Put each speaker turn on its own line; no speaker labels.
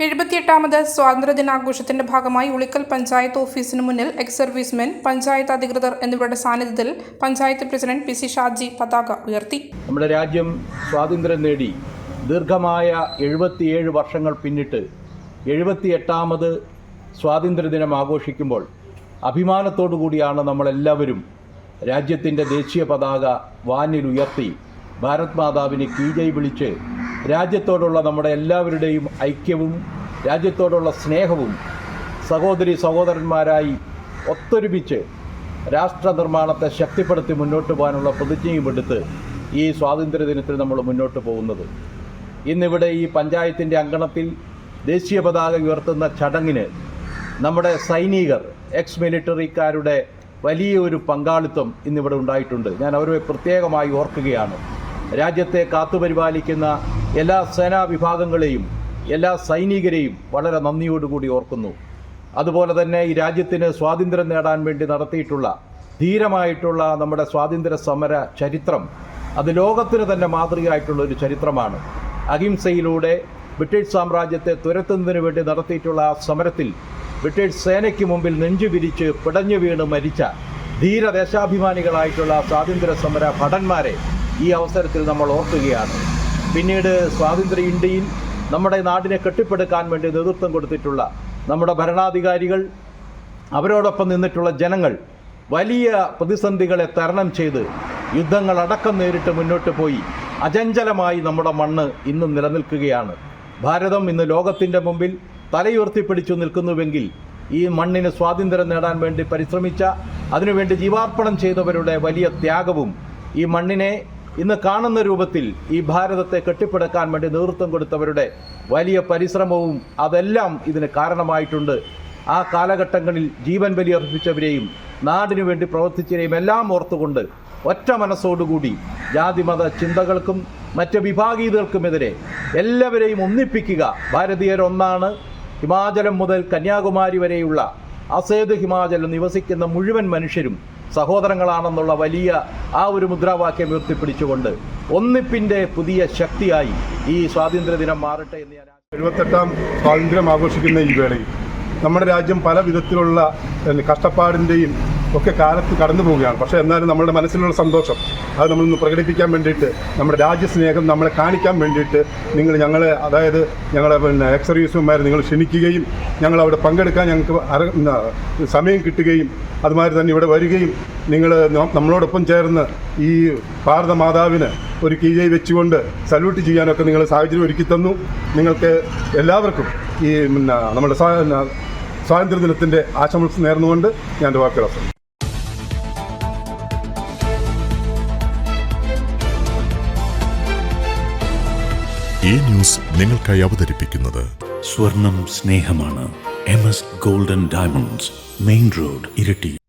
എഴുപത്തിയെട്ടാമത് സ്വാതന്ത്ര്യദിനാഘോഷത്തിന്റെ ഭാഗമായി ഉളിക്കൽ പഞ്ചായത്ത് ഓഫീസിന് മുന്നിൽ എക്സ് സർവീസ്മെൻ പഞ്ചായത്ത് അധികൃതർ എന്നിവരുടെ സാന്നിധ്യത്തിൽ panchayat president P C Shaji പതാക ഉയർത്തി.
നമ്മുടെ രാജ്യം സ്വാതന്ത്ര്യം നേടി ദീർഘമായ എഴുപത്തിയേഴ് വർഷങ്ങൾ പിന്നിട്ട് എഴുപത്തിയെട്ടാമത് സ്വാതന്ത്ര്യദിനം ആഘോഷിക്കുമ്പോൾ അഭിമാനത്തോടു കൂടിയാണ് നമ്മളെല്ലാവരും രാജ്യത്തിന്റെ ദേശീയ പതാക വാനിൽ ഉയർത്തി. ഭാരത് മാതാവിനെ കീജൈ വിളിച്ച് രാജ്യത്തോടുള്ള നമ്മുടെ എല്ലാവരുടെയും ഐക്യവും രാജ്യത്തോടുള്ള സ്നേഹവും സഹോദരി സഹോദരന്മാരായി ഒത്തൊരുമിച്ച് രാഷ്ട്ര നിർമ്മാണത്തെ ശക്തിപ്പെടുത്തി മുന്നോട്ട് പോകാനുള്ള പ്രതിജ്ഞയും എടുത്ത് ഈ സ്വാതന്ത്ര്യദിനത്തിൽ നമ്മൾ മുന്നോട്ട് പോകുന്നത്. ഇന്നിവിടെ ഈ പഞ്ചായത്തിന്റെ അങ്കണത്തിൽ ദേശീയ പതാക ഉയർത്തുന്ന ചടങ്ങിന് നമ്മുടെ സൈനികർ എക്സ് മിലിറ്ററിക്കാരുടെ വലിയൊരു പങ്കാളിത്തം ഇന്നിവിടെ ഉണ്ടായിട്ടുണ്ട്. ഞാൻ അവരെ പ്രത്യേകമായി ഓർക്കുകയാണ്. രാജ്യത്തെ കാത്തുപരിപാലിക്കുന്ന എല്ലാ സേനാ വിഭാഗങ്ങളെയും എല്ലാ സൈനികരെയും വളരെ നന്ദിയോടുകൂടി ഓർക്കുന്നു. അതുപോലെ തന്നെ ഈ രാജ്യത്തിന് സ്വാതന്ത്ര്യം നേടാൻ വേണ്ടി നടത്തിയിട്ടുള്ള ധീരമായിട്ടുള്ള നമ്മുടെ സ്വാതന്ത്ര്യ സമര ചരിത്രം അത് ലോകത്തിന് തന്നെ മാതൃകയായിട്ടുള്ള ഒരു ചരിത്രമാണ്. അഹിംസയിലൂടെ ബ്രിട്ടീഷ് സാമ്രാജ്യത്തെ തുരത്തുന്നതിന് വേണ്ടി നടത്തിയിട്ടുള്ള ആ സമരത്തിൽ ബ്രിട്ടീഷ് സേനയ്ക്ക് മുമ്പിൽ നെഞ്ചു വിരിച്ച് പിടഞ്ഞു വീണ് മരിച്ച ധീരദേശാഭിമാനികളായിട്ടുള്ള സ്വാതന്ത്ര്യ സമര ഭടന്മാരെ ഈ അവസരത്തിൽ നമ്മൾ ഓർക്കുകയാണ്. പിന്നീട് സ്വാതന്ത്ര്യ ഇന്ത്യയിൽ നമ്മുടെ നാടിനെ കെട്ടിപ്പടുക്കാൻ വേണ്ടി നേതൃത്വം കൊടുത്തിട്ടുള്ള നമ്മുടെ ഭരണാധികാരികൾ അവരോടൊപ്പം നിന്നിട്ടുള്ള ജനങ്ങൾ വലിയ പ്രതിസന്ധികളെ തരണം ചെയ്ത് യുദ്ധങ്ങൾ അടക്കം നേരിട്ട് മുന്നോട്ട് പോയി. അചഞ്ചലമായി നമ്മുടെ മണ്ണ് ഇന്നും നിലനിൽക്കുകയാണ്. ഭാരതം ഇന്ന് ലോകത്തിന്റെ മുമ്പിൽ തലയുയർത്തിപ്പിടിച്ചു നിൽക്കുന്നുവെങ്കിൽ ഈ മണ്ണിന് സ്വാതന്ത്ര്യം നേടാൻ വേണ്ടി പരിശ്രമിച്ച അതിനുവേണ്ടി ജീവാർപ്പണം ചെയ്തവരുടെ വലിയ ത്യാഗവും ഈ മണ്ണിനെ ഇന്ന് കാണുന്ന രൂപത്തിൽ ഈ ഭാരതത്തെ കെട്ടിപ്പടുക്കാൻ വേണ്ടി നേതൃത്വം കൊടുത്തവരുടെ വലിയ പരിശ്രമവും അതെല്ലാം ഇതിന് കാരണമായിട്ടുണ്ട്. ആ കാലഘട്ടങ്ങളിൽ ജീവൻ ബലി അർപ്പിച്ചവരെയും നാടിനു വേണ്ടി പ്രവർത്തിച്ചവരെയും എല്ലാം ഓർത്തുകൊണ്ട് ഒറ്റ മനസ്സോടുകൂടി ജാതിമത ചിന്തകൾക്കും മറ്റ് വിഭാഗീയതകൾക്കുമെതിരെ എല്ലാവരെയും ഒന്നിപ്പിക്കുക. ഭാരതീയരൊന്നാണ്. ഹിമാചലം മുതൽ കന്യാകുമാരി വരെയുള്ള അസേത് ഹിമാചലം നിവസിക്കുന്ന മുഴുവൻ മനുഷ്യരും സഹോദരങ്ങളാണെന്നുള്ള വലിയ ആ ഒരു മുദ്രാവാക്യം ഉയർത്തിപ്പിടിച്ചുകൊണ്ട് ഒന്നിപ്പിന്റെ പുതിയ ശക്തിയായി ഈ സ്വാതന്ത്ര്യദിനം മാറട്ടെ എന്ന് ഞാൻ
എഴുപത്തെട്ടാം സ്വാതന്ത്ര്യം ആഘോഷിക്കുന്ന ഈ വേളയിൽ നമ്മുടെ രാജ്യം പല വിധത്തിലുള്ള കഷ്ടപ്പാടിന്റെയും ഒക്കെ കാലത്ത് കടന്നു പോവുകയാണ്. പക്ഷേ എന്നാലും നമ്മുടെ മനസ്സിലുള്ള സന്തോഷം. അത് നമ്മളൊന്ന് പ്രകടിപ്പിക്കാൻ വേണ്ടിയിട്ട് നമ്മുടെ രാജ്യസ്നേഹം നമ്മളെ കാണിക്കാൻ വേണ്ടിയിട്ട് നിങ്ങൾ ഞങ്ങളെ അതായത് ഞങ്ങളെ പിന്നെ എക്സ് സർവീസുമാർ നിങ്ങൾ ക്ഷണിക്കുകയും ഞങ്ങൾ അവിടെ പങ്കെടുക്കാൻ ഞങ്ങൾക്ക് സമയം കിട്ടുകയും അതുമാതിരി തന്നെ ഇവിടെ വരികയും നിങ്ങൾ നമ്മളോടൊപ്പം ചേർന്ന് ഈ ഭാരത മാതാവിന് ഒരു കീഴൈ വെച്ചുകൊണ്ട് സല്യൂട്ട് ചെയ്യാനൊക്കെ നിങ്ങൾ സാഹചര്യം ഒരുക്കി തന്നു. നിങ്ങൾക്ക് എല്ലാവർക്കും ഈ നമ്മുടെ സ്വാതന്ത്ര്യ ദിനത്തിന്റെ ആശംസ നേർന്നുകൊണ്ട് ഞാൻ വാക്കുകൾ
ഈ ന്യൂസ് നിങ്ങൾക്കായി അവതരിപ്പിക്കുന്നത്
സ്വർണം സ്നേഹമാണ്. M S golden diamonds main road ഇരട്ടി.